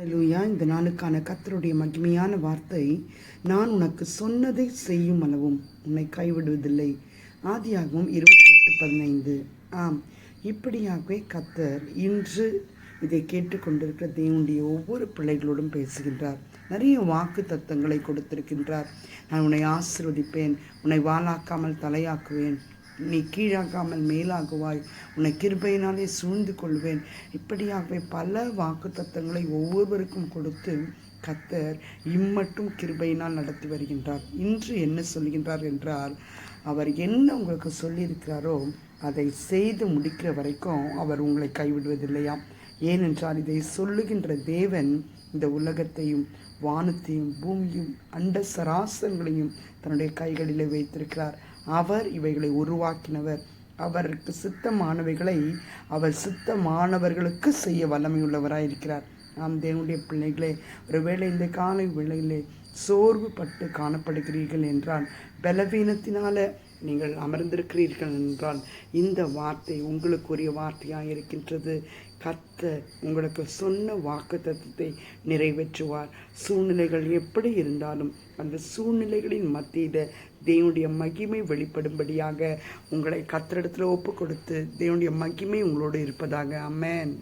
அல்லேலூயா இந்த நாளுக்கான கத்தருடைய மகிமையான வார்த்தை நான் உனக்கு சொன்னதை செய்யும் அளவும். உன்னை கைவிடுவதில்லை. ஆதியாகவும் இருபத்தெட்டு பதினைந்து. ஆம். இப்படியாகவே கத்தர் இன்று இதை கேட்டுக்கொண்டிருக்கிற தேவனுடைய ஒவ்வொரு பிள்ளைகளோடும் பேசுகின்றார். நிறைய வாக்கு தத்தங்களை கொடுத்திருக்கின்றார். நான் உன்னை ஆசிர்வதிப்பேன். உன்னை வாளாக்காமல் தலையாக்குவேன். நீ கீழாக்காமல் மேலாகுவாய். உன்னை கிருபையினாலே சூழ்ந்து கொள்வேன். இப்படியாகவே பல வாக்கு தத்தங்களை ஒவ்வொருவருக்கும் கொடுத்து கத்தர் இம்மட்டும் கிருபையினால் நடத்தி வருகின்றார். இன்று என்ன சொல்கின்றார் என்றால் அவர் என்ன உங்களுக்கு சொல்லியிருக்கிறாரோ அதை செய்து முடிக்கிற வரைக்கும் அவர் உங்களை கைவிடுவதில்லையாம் ஏனென்றால் இதை சொல்லுகின்ற தேவன் இந்த உலகத்தையும் வானத்தையும் பூமியும் அண்ட சராசரங்களையும் தன்னுடைய கைகளிலே வைத்திருக்கிறார். அவர் இவைகளை உருவாக்கினவர். அவருக்கு சித்தமானவைகளை அவர் சித்தமானவர்களுக்கு செய்ய வல்லமையுள்ளவராய் இருக்கிறார் நாம் தேவனுடைய பிள்ளைகளே ஒருவேளை இந்த காலை வேளையிலே சோர்வுபட்டு காணப்படுகிறீர்கள் என்றால் பலவீனத்தினால நீங்கள் அமர்ந்திருக்கிறீர்கள் என்றால் இந்த வார்த்தை உங்களுக்குரிய வார்த்தையாக இருக்கின்றது கர்த்தர் உங்களுக்கு சொன்ன வாக்கு தத்துவத்தை நிறைவேற்றுவார். சூழ்நிலைகள் எப்படி இருந்தாலும் அந்த சூழ்நிலைகளின் மத்தியில் தேவனுடைய மகிமை வெளிப்படும்படியாக உங்களை கர்த்தரிடத்தில் ஒப்பு கொடுத்து தேவனுடைய மகிமை உங்களோடு இருப்பதாக. அமேன்